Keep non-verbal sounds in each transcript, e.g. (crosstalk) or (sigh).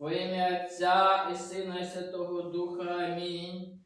Во ім'я Отця і Сина і Святого Духа. Амінь.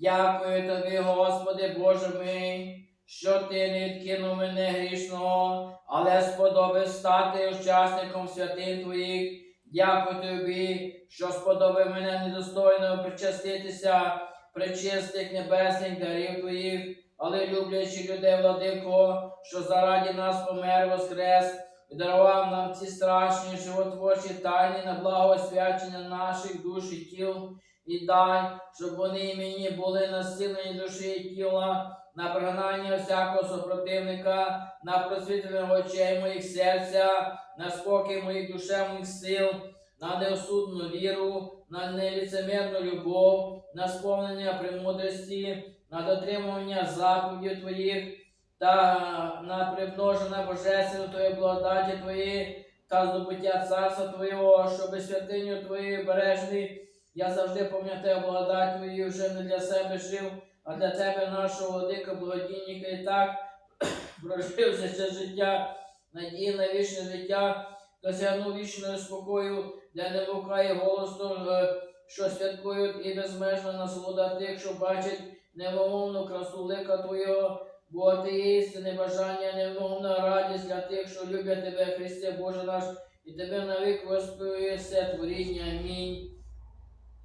Дякую тобі, Господи Боже мій, що ти не відкинув мене грішного, але сподобав стати учасником святих Твоїх. Дякую тобі, що сподобав мене недостойно причаститися причистих небесних дарів Твоїх, але люблячи людей, владико, що заради нас помер воскрес і дарував нам ці страшні животворчі тайни на благо освячення наших душ і тіл, і дай, щоб вони мені були насилені душі і тіла, на прогнання всякого супротивника, на просвітлення очей моїх серця, на спокій моїх душевних сил, на неосудну віру, на неліцемірну любов, на сповнення премудрості, на дотримування заповідей Твоїх та на примноження божественної Твоєї благодаті Твоєї та здобуття царства Твоєго, щоби святиню Твоєю бережний, я завжди пам'ятаю благодать Твою, вже не для себе жив, а для Тебе, нашого владика, благодійника, і так (clears throat) прожив це життя, надії на вічне життя, досягнув вічного спокою, де не лукає голосу, е, що святкують і безмежна насолода тих, що бачать невимовну красу лика Твого, бо ти є істинне бажання, невимовна радість для тих, що люблять Тебе, Христе Боже наш, і Тебе навік воспівує все творіння. Амінь.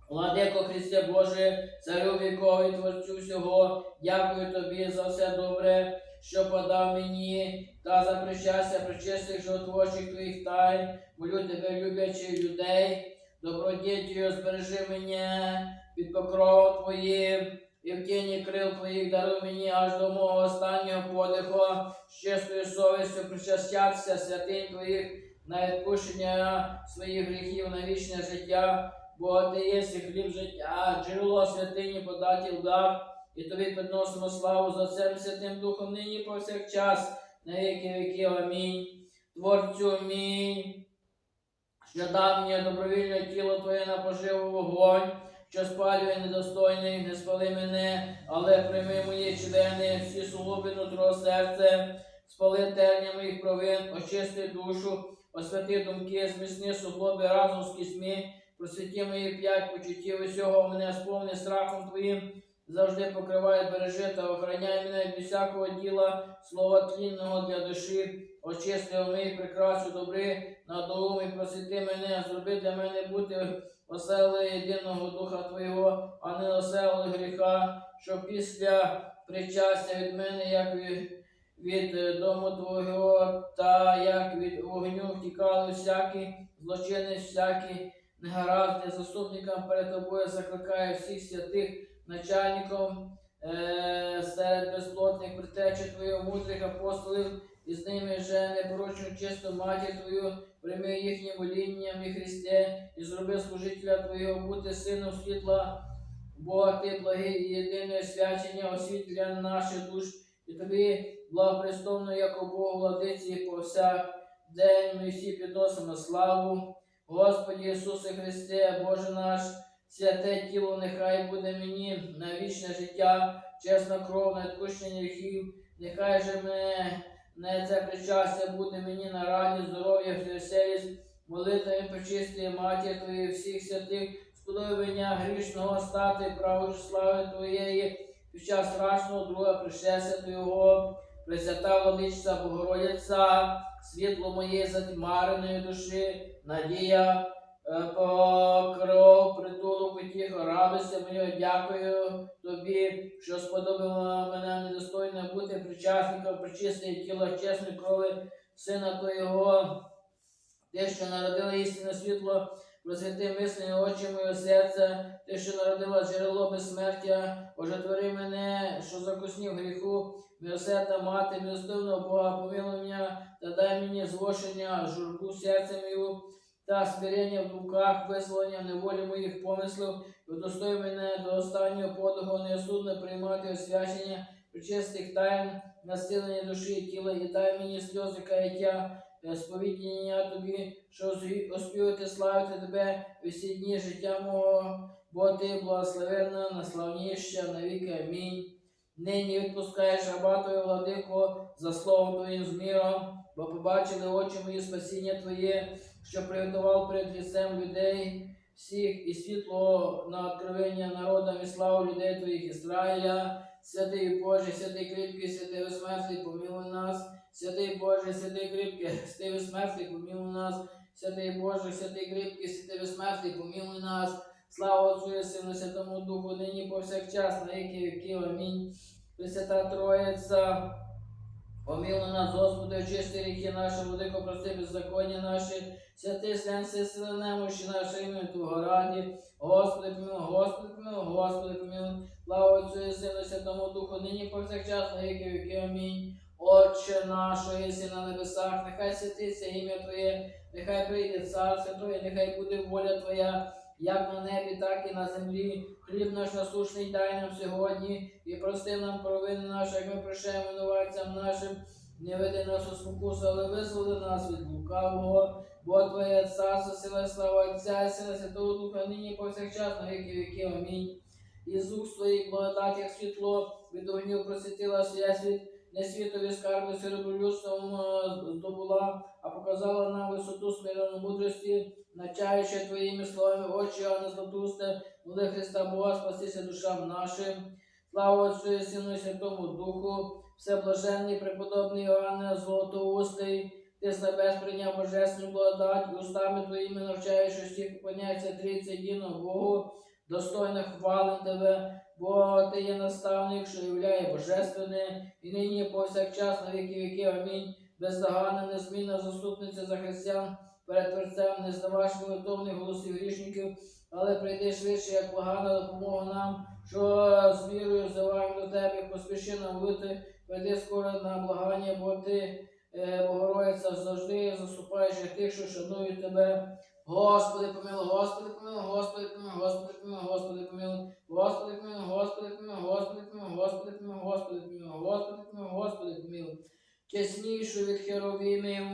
Владико Христе Боже, царю вікові творцю всього, дякую тобі за все добре, що подав мені, та за причастя причистих животворчих твоїх тайн, молю тебе, люблячи людей, добродітію збережи мене під покровом твоїм, тіні крил твоїх даруй мені аж до мого останнього подиху, з чистою совістю причастятися святинь твоїх на відпущення своїх гріхів на вічне життя. Бо ти єси хліб життя, джерело святині податі вдав, і тобі підносимо славу за і Святим Духом нині повсякчас, на віки віків. Амінь. Творцю мій, що дав мені добровільне тіло Твоє на поживу вогонь, що спалює недостойний, не спали мене, але прийми мої члени, всі суглоби нутро серце, спали терня моїх провин, очисти душу, освяти думки, зміцни суглоби разом з кісьми, просвіті мої п'ять почуттів усього мене сповни страхом Твоїм, завжди покривай, бережи та охороняй мене від всякого діла, слова тлінного для душі, очисти мої прикрасу добри, надоум і просвіти мене, зроби для мене бути оселою єдиного Духа Твого, а не оселою гріха, що після причастя від мене, як від, від е, дому Твого, та як від вогню втікали всякі злочини, всякі негаразди заступникам перед тобою закликаю всіх святих начальником е, серед безплотних притечі Твою мудрих апостолів, і з ними вже непорочну чисту матір Твою, прийми їхнє молінням і Христе, і зроби служителя Твого бути сином світла, бо Ти благий і єдине свячення освітлення наших душ, і тобі благопристовно, як Богу владиці, повсяк день ми всі підносимо славу. Господи Ісусе Христе, Боже наш, святе тіло нехай буде мені на вічне життя, чесна кров на відпущення гріхів, нехай же мене не це причастя буде мені на радість, здоров'я, веселість, молитвами почистої матір Твої, всіх святих, сподобання грішного стати, правої слави Твоєї, під час страшного друга пришестя Твого, Пресвята Владичця Богородиця, світло моєї затьмареної душі, надія, покров, притулок утіх, радості моєї, дякую тобі, що сподобало мене недостойно бути причасником причистої тіла чесної крови Сина Твого, ти, що народила істинне світло, просвіти мислені очі моє серце, ти, що народила джерело безсмертя, ожитвори мене, що закуснів гріху, милосердна мати, милостивного Бога, помилуй мене, та дай мені злошення, журбу серця мою, та смирення в думках, визволення неволі моїх помислів, і мене до останнього подиху неосудно приймати освячення причистих тайн, населення душі і тіла, і дай мені сльози каяття, сповідання тобі, що оспівати, славити тебе усі дні життя мого, бо ти благословенна, наславніша навіки. Амінь. Нині відпускаєш раба Твою, владико, за словом Твоїм з миром, бо побачили очі мої спасіння Твоє, що приготував перед лицем людей всіх і світло на откровення народам і славу людей Твоїх Ізраїля. Святий Боже, святий кріпкий, святий безсмертний, помилуй нас. Святий Боже, святий кріпкий, святий безсмертний, помилуй нас. Святий Боже, святий кріпкий, святий безсмертний, помилуй нас. Слава Отцю і Сину, Святому Духу, нині повсякчас, на віки. Амінь. Пресвята Троїця, помилуй нас, Господи, очисти ріхи наші, владико, прости беззаконня наші, святий сенси, сили немощі наші, ім'я Твого раді. Господи, помилуй, Господи, помилуй, Господи, помилуй. Слава Отцю і Сину, Святому Духу, нині повсякчас, на віки віків. Амінь. Отче наш, єси на небесах, нехай святиться ім'я Твоє, нехай прийде царство Твоє, нехай буде воля Твоя, як на небі, так і на землі. Хліб наш насушний дай нам сьогодні, і прости нам провини наші, як ми прощаємо винуватцям нашим. Не веди нас у спокусу, але визволи нас від лукавого, бо Твоє царство, сила, слава Отця, і сила Святого Духа, нині повсякчас, на віки віків. Амінь. Ісус своїх благодать, як світло, від огню просвітила світ, не світові скарби серед людством е, здобула, а показала нам висоту смиреної мудрості, навчаючи твоїми словами очі, а не златусте, моли Христа Бога, спастися душам нашим. Слава Отцю і Сину і Святому Духу, всеблаженний, преподобний Іоанне Золотоустий, ти з небес прийняв божественну благодать, устами твоїми навчаєш усіх поклоняться трійці єдиного Богу, достойно хвалим тебе, бо ти є наставник, що являє божественне, і нині повсякчас на віки віків. Амінь. Бездоганна, незмінна заступниця за християн, перед Творцем не здаваш молитовних голосів грішників, але прийди швидше, як благана допомога нам, що з вірою взиваємо до тебе, поспіши нам вити, прийди скоро на благання, бо ти, е, Богородиця, завжди заступаєш тих, що шанують тебе. Господи, помилуй, Господи, помилуй, Господи, помилуй, Господи, помилуй, Господи, помилуй, Господи, помилуй, Господи, помилуй, Господи, помилуй, Господи, помилуй, Господи, помилуй, Господи, помилуй, Господи, помилуй. Чеснішу від херовимів,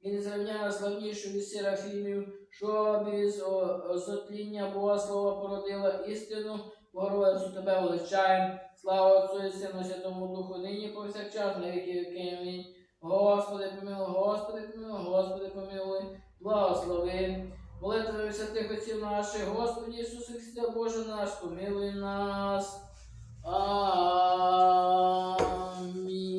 і незрівняно славнішу від серафімів, що без озотління Бога Слова породила істину, Богородицю тебе величаєм. Слава Отцю і Сину, Святому Духу, нині повсякчас, на віки віки. Господи, помилуй, Господи, помилуй, Господи, помилуй, благослови. Молитвами святих отців наших, Господи Ісусе Христе, Боже наш, помилуй нас. Амінь.